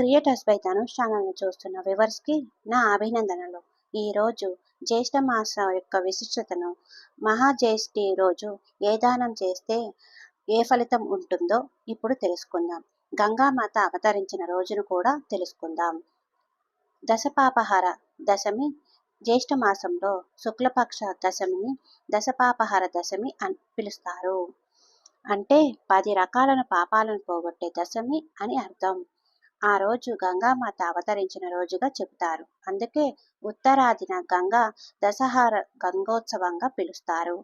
Creators by Dhanush ఛానల్ని చూస్తున్న వివర్స్కి నా అభినందనలు. ఈరోజు జ్యేష్ఠ మాస యొక్క విశిష్టతను మహాజ్యేష్ఠి రోజు ఏ దానం చేస్తే ఏ ఫలితం ఉంటుందో ఇప్పుడు తెలుసుకుందాం. గంగామాత అవతరించిన రోజును కూడా తెలుసుకుందాం. దశపాపహార దశమి జ్యేష్ఠ మాసంలో శుక్లపక్ష దశమిని దశపాపహార దశమి అని పిలుస్తారు. అంటే పది రకాలను పాపాలను పోగొట్టే దశమి అని అర్థం. ఆ రోజు గంగామాత అవతరించిన రోజుగా చెబుతారు. అందుకే ఉత్తరాదిన గంగా దశహార గంగోత్సవంగా పిలుస్తారు.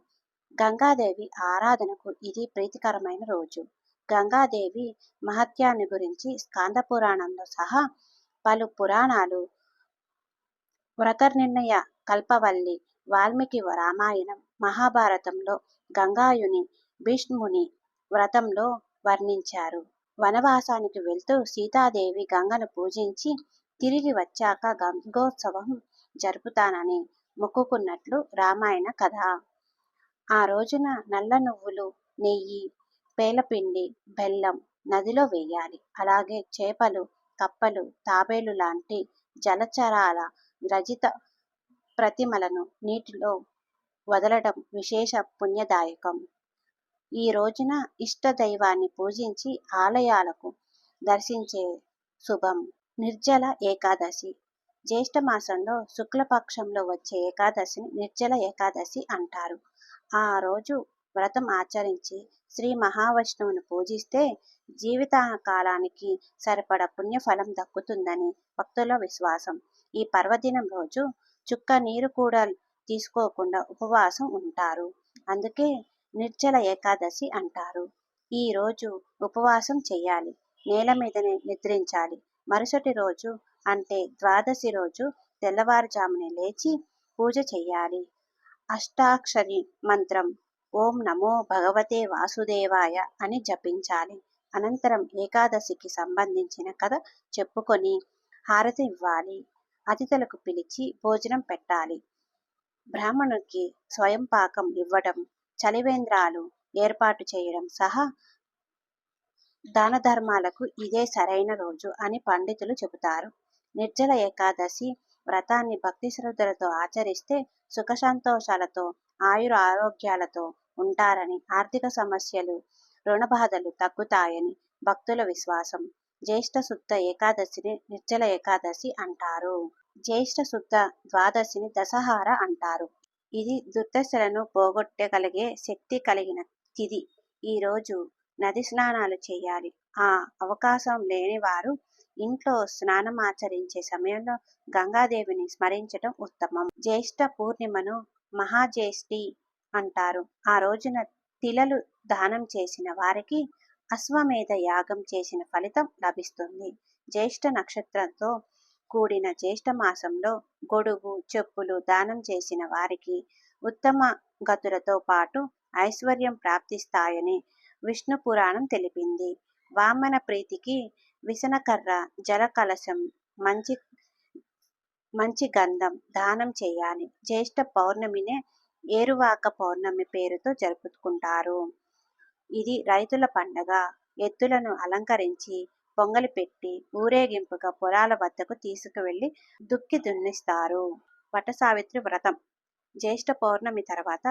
గంగాదేవి ఆరాధనకు ఇది ప్రీతికరమైన రోజు. గంగాదేవి మహత్యాన్ని గురించి స్కాంద పురాణంలో సహా పలు పురాణాలు వ్రతనిర్ణయ కల్పవల్లి వాల్మీకి రామాయణం మహాభారతంలో గంగాయుని భీష్ముని వ్రతంలో వర్ణించారు. వనవాసానికి వెళ్తూ సీతాదేవి గంగను పూజించి తిరిగి వచ్చాక గంగోత్సవం జరుపుతానని మొక్కుకున్నట్లు రామాయణ కథ. ఆ రోజున నల్ల నువ్వులు నెయ్యి పేలపిండి బెల్లం నదిలో వేయాలి. అలాగే చేపలు కప్పలు తాబేలు లాంటి జలచరాల రజిత ప్రతిమలను నీటిలో వదలడం విశేష పుణ్యదాయకం. ఈ రోజున ఇష్ట దైవాన్ని పూజించి ఆలయాలకు దర్శించే శుభం. నిర్జల ఏకాదశి. జ్యేష్ఠమాసంలో శుక్లపక్షంలో వచ్చే ఏకాదశిని నిర్జల ఏకాదశి అంటారు. ఆ రోజు వ్రతం ఆచరించి శ్రీ మహావిష్ణువును పూజిస్తే జీవిత కాలానికి సరిపడ పుణ్యఫలం దక్కుతుందని భక్తుల విశ్వాసం. ఈ పర్వదినం రోజు చుక్క నీరు కూడా తీసుకోకుండా ఉపవాసం ఉంటారు. అందుకే నిర్జల ఏకాదశి అంటారు. ఈ రోజు ఉపవాసం చేయాలి. నేల మీదనే నిద్రించాలి. మరుసటి రోజు అంటే ద్వాదశి రోజు తెల్లవారుజామునే లేచి పూజ చేయాలి. అష్టాక్షరి మంత్రం ఓం నమో భగవతే వాసుదేవాయ అని జపించాలి. అనంతరం ఏకాదశికి సంబంధించిన కథ చెప్పుకొని హారతి ఇవ్వాలి. అతిథులకు పిలిచి భోజనం పెట్టాలి. బ్రాహ్మణుడికి స్వయం పాకం ఇవ్వడం చలివేంద్రాలు ఏర్పాటు చేయడం సహా దాన ధర్మాలకు ఇదే సరైన రోజు అని పండితులు చెబుతారు. నిర్జల ఏకాదశి వ్రతాన్ని భక్తి శ్రద్ధలతో ఆచరిస్తే సుఖసంతోషాలతో ఆయుర ఆరోగ్యాలతో ఉంటారని ఆర్థిక సమస్యలు రుణ బాధలు తగ్గుతాయని భక్తుల విశ్వాసం. జ్యేష్ఠ శుద్ధ ఏకాదశిని నిర్జల ఏకాదశి అంటారు. జ్యేష్ఠ శుద్ధ ద్వాదశిని దశహార అంటారు. ఇది దుర్దశలను పోగొట్టగలిగే శక్తి కలిగిన తిది. ఈరోజు నది స్నానాలు చేయాలి. ఆ అవకాశం లేని వారు ఇంట్లో స్నానం ఆచరించే సమయంలో గంగాదేవిని స్మరించడం ఉత్తమం. జ్యేష్ఠ పూర్ణిమను మహాజ్యేష్ఠి అంటారు. ఆ రోజున తిలలు దానం చేసిన వారికి అశ్వమేధ యాగం చేసిన ఫలితం లభిస్తుంది. జ్యేష్ఠ నక్షత్రంతో కూడిన జ్యేష్ఠమాసంలో గొడుగు చెప్పులు దానం చేసిన వారికి ఉత్తమ గతులతో పాటు ఐశ్వర్యం ప్రాప్తిస్తాయని విష్ణు పురాణం తెలిపింది. వామన ప్రీతికి విసనకర్ర జల కలశం మంచి మంచి గంధం దానం చేయాలి. జ్యేష్ఠ పౌర్ణమినే ఏరువాక పౌర్ణమి పేరుతో జరుపుకుంటారు. ఇది రైతుల పండగ. ఎత్తులను అలంకరించి పొంగలి పెట్టి ఊరేగింపుగా పొలాల వద్దకు తీసుకువెళ్ళి దుక్కి దున్నిస్తారు. వటసావిత్రి వ్రతం. జ్యేష్ఠ పౌర్ణమి తర్వాత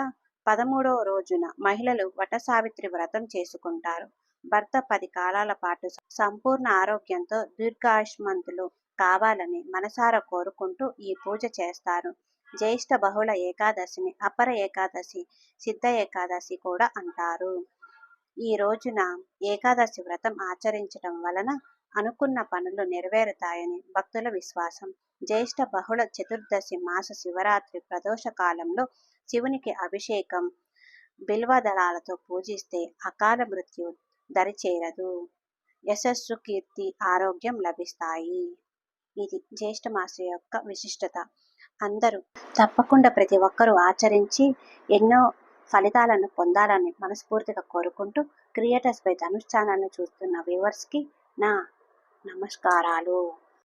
పదమూడవ రోజున మహిళలు వటసావిత్రి వ్రతం చేసుకుంటారు. భర్త పది కాలాల పాటు సంపూర్ణ ఆరోగ్యంతో దీర్ఘాయుష్మంతులు కావాలని మనసారా కోరుకుంటూ ఈ పూజ చేస్తారు. జ్యేష్ఠ బహుళ ఏకాదశిని అపర ఏకాదశి సిద్ధ ఏకాదశి కూడా అంటారు. ఈ రోజున ఏకాదశి వ్రతం ఆచరించడం వలన అనుకున్న పనులు నెరవేరుతాయని భక్తుల విశ్వాసం. జ్యేష్ఠ బహుళ చతుర్దశి మాస శివరాత్రి ప్రదోష కాలంలో శివునికి అభిషేకం బిల్వదళాలతో పూజిస్తే అకాల మృత్యు దరిచేరదు. యశస్సు కీర్తి ఆరోగ్యం లభిస్తాయి. ఇది జ్యేష్ఠ మాస యొక్క విశిష్టత. అందరూ తప్పకుండా ప్రతి ఒక్కరూ ఆచరించి ఎన్నో ఫలితాలను పొందాలని మనస్ఫూర్తిగా కోరుకుంటూ క్రియేటర్స్ బై ధనుష్ ఛానల్ని చూస్తున్న వ్యూవర్స్కి నా నమస్కారాలు.